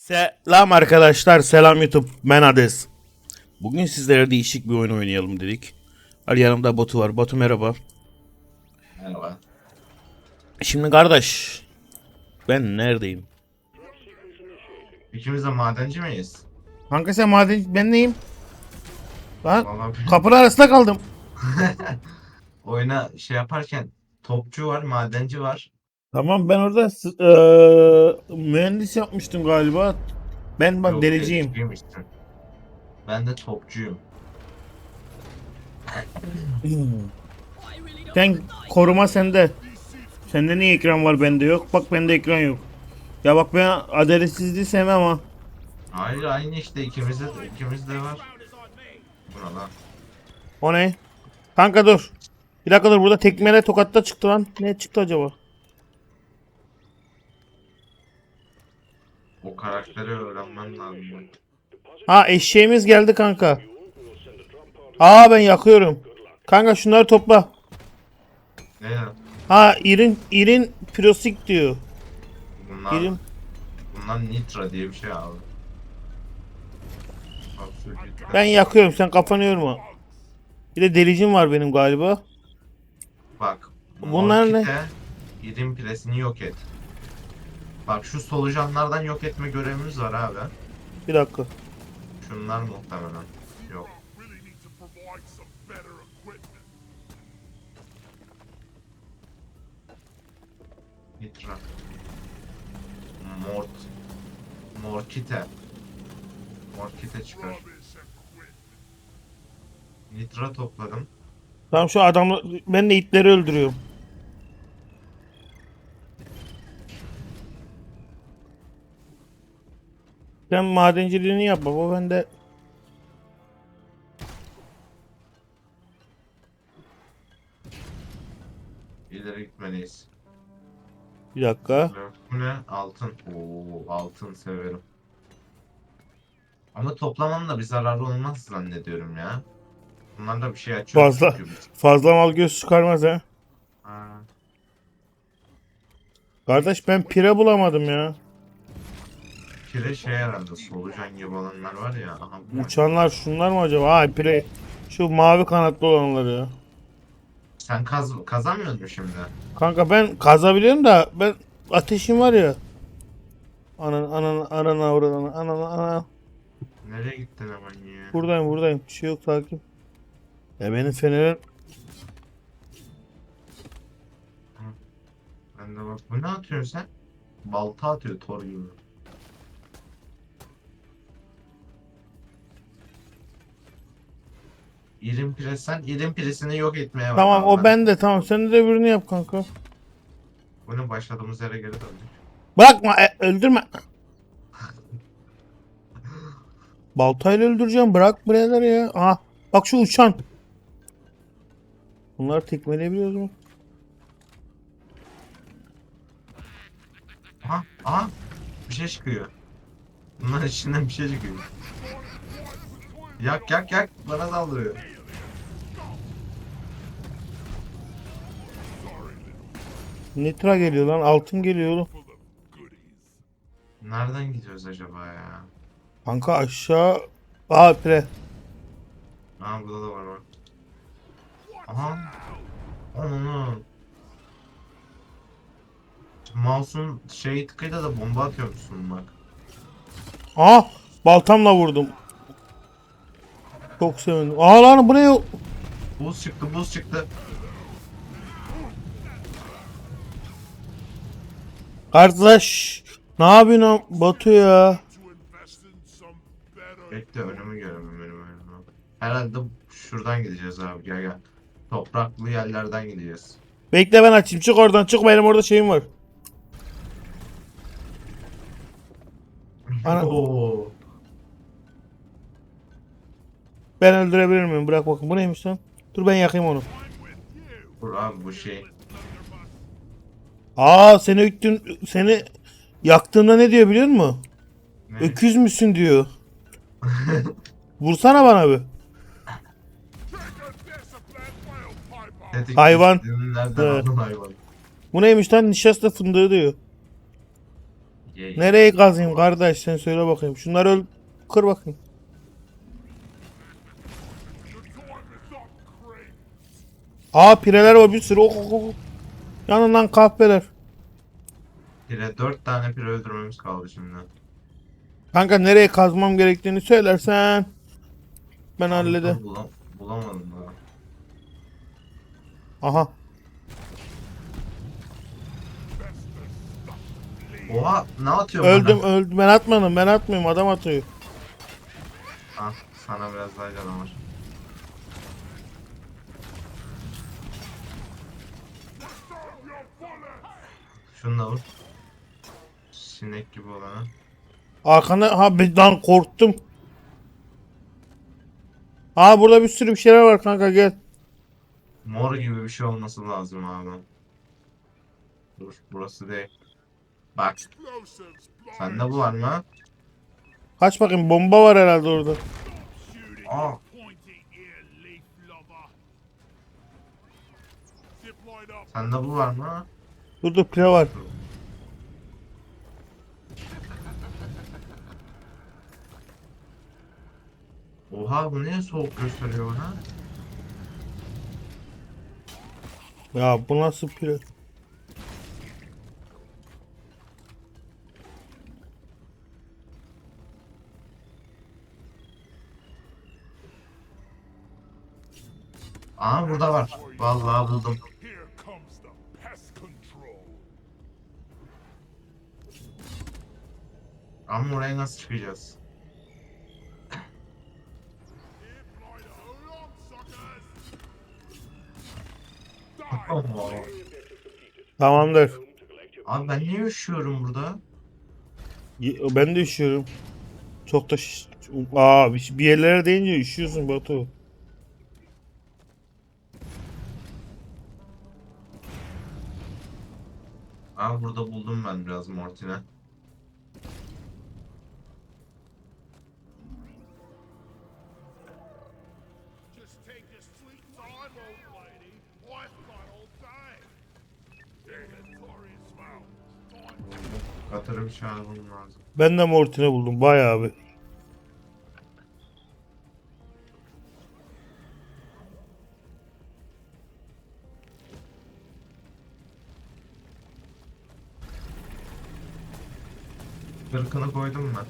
Selam arkadaşlar, selam YouTube. Ben Hades. Bugün sizlere değişik bir oyun oynayalım dedik. Ali yanımda Batu var. Batu merhaba. Merhaba. Şimdi kardeş, ben neredeyim? İkimiz de madenci miyiz? Kanka sen maden, ben neyim? Vallahi kapının arasında kaldım. oyuna şey yaparken topçu var, madenci var. Tamam ben orada eee, mühendis yapmıştım galiba. Ben bak Yok, dereciymişsin. Ben de topçuyum. Sen koruma sende. Sende niye ekran var bende yok? Bak bende ekran yok. Ya bak ben adaletsizliği sevmem ama. Hayır aynı işte ikimizde de, ikimizde var. Buna lan. O ne? Kanka dur. Bir dakika dur burada tekmele tokatta çıktı lan. Ne çıktı acaba? Karakteri öğrenmem lazım. Ha eşeğimiz geldi kanka. Aa ben yakıyorum. Kanka şunları topla. Ne ya? Ha irin irin pirosik diyor. Bunlar, İrin. bunlar nitra diye bir şey abi. Ben yakıyorum sen kafanı yorma. Bir de delicim var benim galiba. Bak. Bunlar ne? Morkite, İrin presini yok et. Bak şu solucanlardan yok etme görevimiz var abi. Bir dakika. Şunlar muhtemelen. Yok. Nitra. Mort. Morkite. Morkite çıkar. Nitra topladım. Tamam şu adamı ben de itleri öldürüyorum. Sen madenciliğini yap baba ben de İleri gitmeliyiz. bir dakika. Bu ne? Altın. Oo, altın severim. Ama toplamam da bir zararı olmaz zannediyorum ya. Bunlar da bir şey açıyor. Fazla. çünkü. Fazla mal göz çıkarmaz ha. Ha. Kardeş ben pire bulamadım ya. Pire şey herhalde solucan gibi olanlar var ya. Aha, Uçanlar şunlar mı acaba? Ha pire. Şu mavi kanatlı olanları. Sen kaz kazanmıyor musun şimdi? Kanka ben kazabilirim da ben ateşim var ya. Anan anan anan avradan anan anan. Nereye gittin hemen ya? Buradayım buradayım. Bir şey yok takip. Ya benim fenerim Ben de bak. Bu ne atıyorsun sen? Balta atıyor tor gibi. İrim pire sen irim piresini yok etmeye bak. Tamam o bende tamam sen de öbürünü yap kanka. Bunun başladığımız yere geri döndük. Bırakma e, öldürme. Baltayla öldüreceğim bırak birader ya. Aha bak şu uçan. Bunlar tekmeleyebiliyoruz mu? Aha aha bir şey çıkıyor. Bunların içinden bir şey çıkıyor. Yak yak yak bana saldırıyor. Nitra geliyor lan altın geliyor oğlum. Nereden gidiyoruz acaba ya? Kanka aşağı. Aa pire. Aa burada da var bak. Aha. Onu. Mouse'un şey tıkıyla da bomba atıyormuşsun bak. Aa baltamla vurdum. Çok sevindim. Aa lan bu ne? Buz çıktı buz çıktı. Kardeş ne yapıyorsun? Batu ya? Bekle önümü göremem önümü önümü. Herhalde şuradan gideceğiz abi gel gel. Topraklı yerlerden gideceğiz. Bekle ben açayım. Çık oradan çık benim orada şeyim var. Ana- Oo. Ben öldürebilir miyim? Bırak bakın. Bu neymiş lan? Dur ben yakayım onu. Dur abi bu şey. Aa seni öktün seni yaktığında ne diyor biliyor musun? Ne? Öküz müsün diyor. Vursana bana bir. Hayvan. Evet. Bu neymiş lan? Nişasta fındığı diyor. Ye- Nereye kazayım kardeş sen söyle bakayım. Şunları öl kır bakayım. Aa pireler var bir sürü. Oh, oh, oh. Yanından kahpeler. Pire dört tane pire öldürmemiz kaldı şimdi. Kanka nereye kazmam gerektiğini söylersen ben hallederim. Bulam bulamadım daha. Aha. Oha ne atıyor Öldüm bana? öldüm. Ben atmadım ben atmıyorum adam atıyor. Ah, sana biraz daha canım var. Şunu da vur. Sinek gibi olanı. Arkanda ha lan korktum. Aa burada bir sürü bir şeyler var kanka gel. Mor gibi bir şey olması lazım abi. Dur burası değil. Bak sende bu var mı? Kaç bakayım bomba var herhalde orada. Aa sende bu var mı? Dur dur pire var. Oha bu niye soğuk gösteriyor bana? Ya bu nasıl pire? Aa burada var. Vallahi buldum. Ama oraya nasıl çıkacağız? Allah. Tamamdır. Abi ben niye üşüyorum burada? Ben de üşüyorum. Çok da şiş... Aa bir bir yerlere değince üşüyorsun Batu. Abi burada buldum ben biraz Mortine. Lazım. Ben de mortine buldum bayağı bir. Kırkını koydum ben.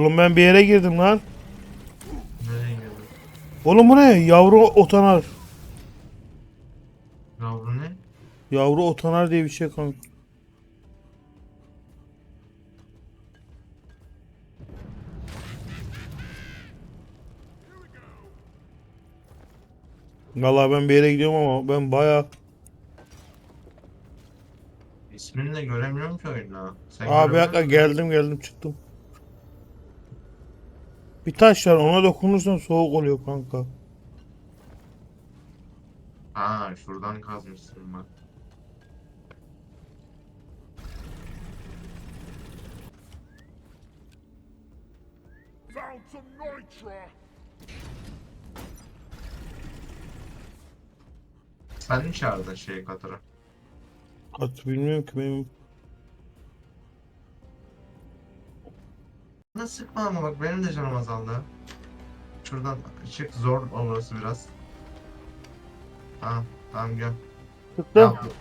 Oğlum ben bir yere girdim lan. Nereye girdin? Oğlum bu ne? Yavru otanar. Yavru ne? Yavru otanar diye bir şey kanka. Vallahi ben bir yere gidiyorum ama ben bayağı... İsmini de göremiyorum ki oyunda. Sen Abi musun? geldim geldim çıktım. Bir taş var ona dokunursan soğuk oluyor kanka. Ha şuradan kazmışsın bak. Found some nitra. Sen mi çağırdın şey Katır'ı? At bilmiyorum ki benim. Bana sıkma ama bak benim de canım azaldı. Şuradan çık zor olursa biraz. Tamam tamam gel. İsn't waiting.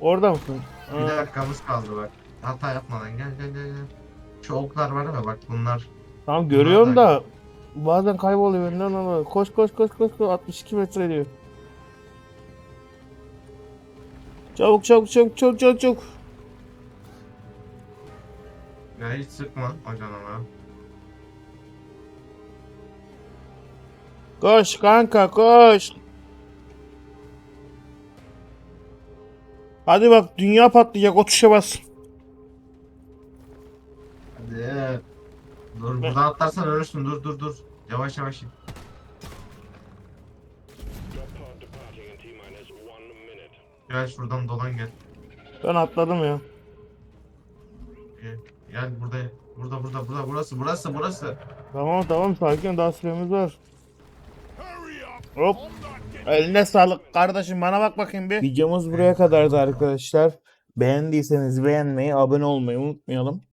Orada mısın? bir Ha, dakikamız kaldı bak. Hata yapmadan gel gel gel. gel. Şu oklar var ya bak bunlar. Tamam görüyorum da bazen kayboluyor benden ama koş koş koş koş koş 62 metre diyor. Çabuk çabuk çabuk çabuk çabuk çabuk. Ya hiç sıkma o canıma. Koş kanka koş. Hadi bak dünya patlayacak o tuşa bas. Hadi. Dur buradan atlarsan ölürsün dur dur dur. Yavaş yavaş. in. Gel şuradan dolan gel. Ben atladım ya. Gel, gel burada. Burada burada burada burası burası burası. Tamam tamam sakin daha süremiz var. Hop. Eline sağlık kardeşim bana bak bakayım bir. Videomuz buraya kadardı arkadaşlar. Beğendiyseniz beğenmeyi, abone olmayı unutmayalım.